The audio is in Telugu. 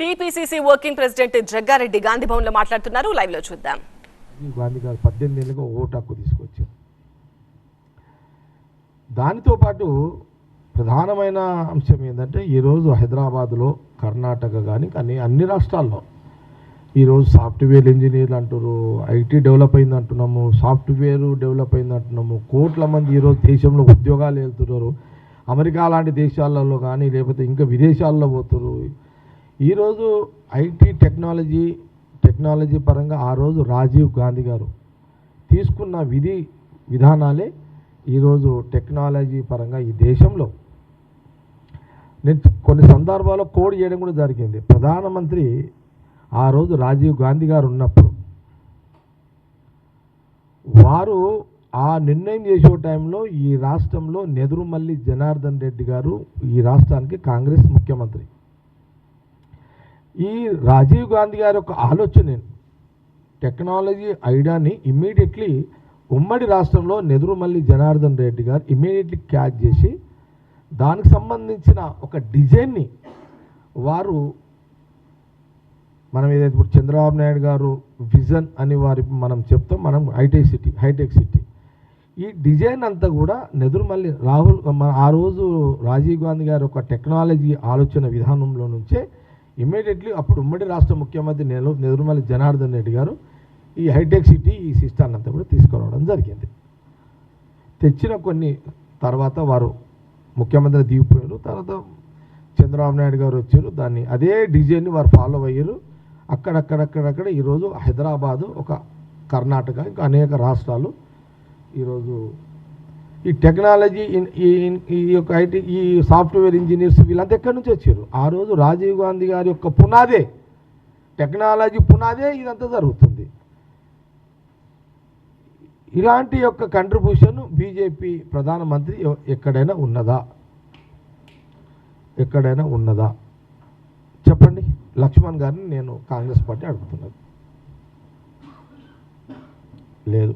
టీపీసీసీ వర్కింగ్ ప్రెసిడెంట్ జగ్గారెడ్డి గాంధీభవన్లో మాట్లాడుతున్నారు. లైవ్లో చూద్దాం. గాంధీ గారు పద్దెనిమిది ఏళ్ళుగా ఓటు హక్కు తీసుకొచ్చారు. దానితో పాటు ప్రధానమైన అంశం ఏంటంటే ఈరోజు హైదరాబాద్లో కర్ణాటక కానీ కానీ అన్ని రాష్ట్రాల్లో ఈరోజు సాఫ్ట్వేర్ ఇంజనీర్లు అంటారు ఐటీ డెవలప్ అయింది అంటున్నాము సాఫ్ట్వేర్ డెవలప్ అయింది అంటున్నాము కోట్ల మంది ఈరోజు దేశంలో ఉద్యోగాలు వెళ్తున్నారు అమెరికా లాంటి దేశాలలో కానీ లేకపోతే ఇంకా విదేశాల్లో పోతున్నారు ఈరోజు ఐటీ టెక్నాలజీ టెక్నాలజీ పరంగా ఆ రోజు రాజీవ్ గాంధీ గారు తీసుకున్న విధి విధానాలే ఈరోజు టెక్నాలజీ పరంగా ఈ దేశంలో. నేను కొన్ని సందర్భాల్లో కోడ్ చేయడం కూడా జరిగింది. ప్రధానమంత్రి ఆ రోజు రాజీవ్ గాంధీ గారు ఉన్నప్పుడు. వారు ఆ నిర్ణయం చేసే టైంలో ఈ రాష్ట్రంలో నెదురుమల్లి జనార్దన్ రెడ్డి గారు ఈ రాష్ట్రానికి కాంగ్రెస్ ముఖ్యమంత్రి. ఈ రాజీవ్ గాంధీ గారి యొక్క ఆలోచన టెక్నాలజీ ఐడియాని ఇమ్మీడియట్లీ ఉమ్మడి రాష్ట్రంలో నెదురుమల్లి జనార్దన్ రెడ్డి గారు ఇమ్మీడియట్లీ క్యాచ్ చేసి దానికి సంబంధించిన ఒక డిజైన్ని వారు మనం ఏదైతే ఇప్పుడు చంద్రబాబు నాయుడు గారు విజన్ అని వారి మనం చెప్తాం మనం హైటెక్ సిటీ హైటెక్ సిటీ. ఈ డిజైన్ అంతా కూడా నెదురుమల్లి రాహుల్ మన ఆ రోజు రాజీవ్ గాంధీ గారి ఒక టెక్నాలజీ ఆలోచన విధానంలో నుంచే ఇమీడియట్లీ అప్పుడు ఉమ్మడి రాష్ట్ర ముఖ్యమంత్రి నెల నెదురుమల్లి జనార్దన్ రెడ్డి గారు ఈ హైటెక్ సిటీ ఈ సిస్టాన్ని అంతా కూడా తీసుకురావడం జరిగింది. తెచ్చిన కొన్ని తర్వాత వారు ముఖ్యమంత్రి దిగిపోయారు. తర్వాత చంద్రబాబు నాయుడు గారు వచ్చారు. దాన్ని అదే డిజైన్ని వారు ఫాలో అయ్యారు. అక్కడక్కడక్కడక్కడ ఈరోజు హైదరాబాదు ఒక కర్ణాటక ఇంకా అనేక రాష్ట్రాలు ఈరోజు ఈ టెక్నాలజీ ఇన్- ఈ ఈ యొక్క ఐటీ ఈ సాఫ్ట్వేర్ ఇంజనీర్స్ వీళ్ళంతా ఎక్కడి నుంచి వచ్చారు? ఆ రోజు రాజీవ్ గాంధీ గారి యొక్క పునాదే టెక్నాలజీ పునాదే ఇదంతా జరుగుతుంది. ఇలాంటి యొక్క కంట్రిబ్యూషన్ బీజేపీ ప్రధానమంత్రి ఎక్కడైనా ఉన్నదా? ఎక్కడైనా ఉన్నదా? చెప్పండి. లక్ష్మణ్ గారిని నేను కాంగ్రెస్ పార్టీ అడుగుతున్నాను లేదు.